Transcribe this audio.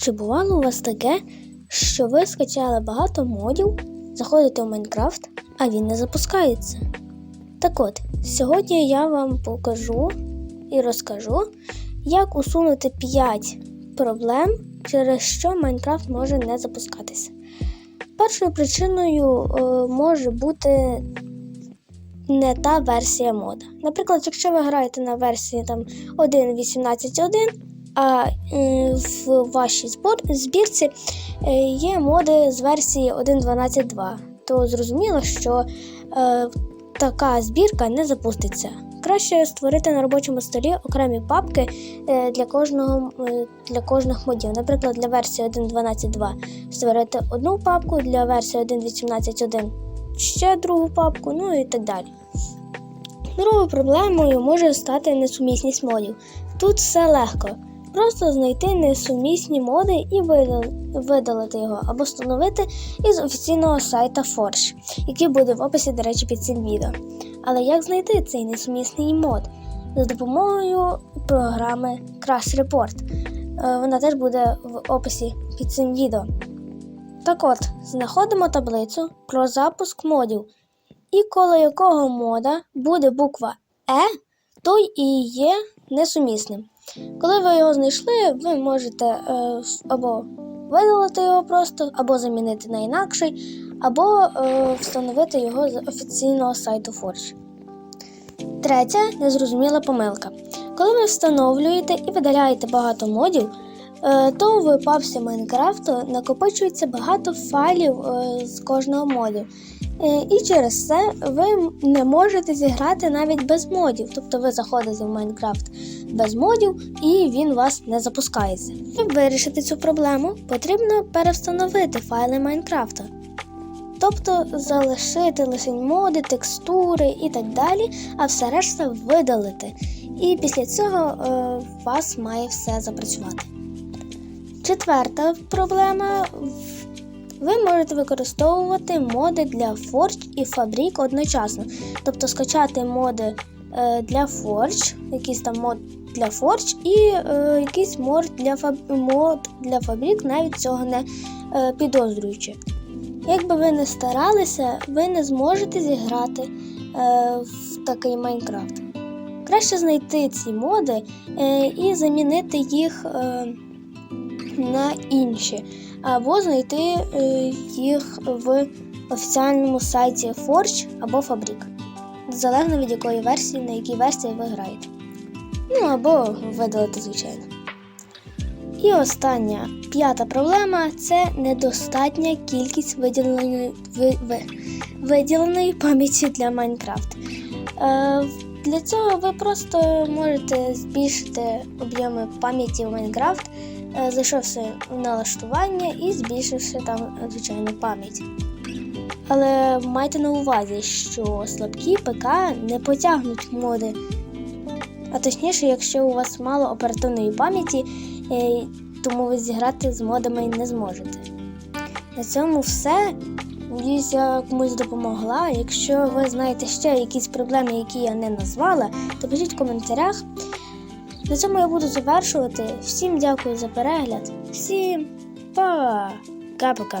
Чи бувало у вас таке, що ви скачали багато модів, заходите в Майнкрафт, а він не запускається? Так от, сьогодні я вам покажу і розкажу, як усунути 5 проблем, через що Майнкрафт може не запускатися. Першою причиною е, може бути не та версія мода. Наприклад, якщо ви граєте на версії там 1.18.1, а в вашій збірці е, є моди з версії 1.12.2, то зрозуміло, що е, така збірка не запуститься. Краще створити на робочому столі окремі папки е, для кожного е, для кожних модів. Наприклад, для версії 1.12.2 створити одну папку, для версії 1.18.1 ще другу папку, ну і так далі. Другою проблемою може стати несумісність модів. Тут все легко. Просто знайти несумісні моди і видалити його або встановити із офіційного сайта Forge, який буде в описі, до речі, під цим відео. Але як знайти цей несумісний мод? За допомогою програми Crash Report. Е, Вона теж буде в описі під цим відео. Так от, знаходимо таблицю про запуск модів, і коло якого мода буде буква Е, той і є несумісним. Коли ви його знайшли, ви можете е, або видалити його просто, або замінити на інакший, або е, встановити його з офіційного сайту Forge. Третя незрозуміла помилка. Коли ви встановлюєте і видаляєте багато модів, е, то в папці Майнкрафту накопичується багато файлів е, з кожного моду. Е, І через це ви не можете зіграти навіть без модів. Тобто ви заходите в Майнкрафт без модів і він у вас не запускається. Щоб вирішити цю проблему, потрібно перевстановити файли Майнкрафта. Тобто залишити лише моди, текстури і так далі, а все решта видалити. І після цього е, у вас має все запрацювати. Четверта проблема. Ви можете використовувати моди для Forge і Fabric одночасно. Тобто скачати моди е, для Forge, якийсь там мод для Forge і е, якийсь мод для, фаб... мод для Fabric, навіть цього не е, підозрюючи. Якби ви не старалися, ви не зможете зіграти е, в такий Майнкрафт. Краще знайти ці моди е, і замінити їх е, на інші, або знайти е, їх в офіціальному сайті Forge або Fabric, залежно від якої версії, на якій версії ви граєте. Ну або видалити, звичайно. І остання п'ята проблема це недостатня кількість виділеної, ви, ви, виділеної пам'яті для Майнкрафт. Е, для цього ви просто можете збільшити об'єми пам'яті в Майнкрафт, е, зайшовши в налаштування і збільшивши там, е, звичайно, пам'ять. Але майте на увазі, що слабкі ПК не потягнуть моди. А точніше, якщо у вас мало оперативної пам'яті, е, тому ви зіграти з модами не зможете. На цьому все. Надіюсь, я комусь допомогла. Якщо ви знаєте ще якісь проблеми, які я не назвала, то пишіть в коментарях. На цьому я буду завершувати. Всім дякую за перегляд. Всім пока-пока.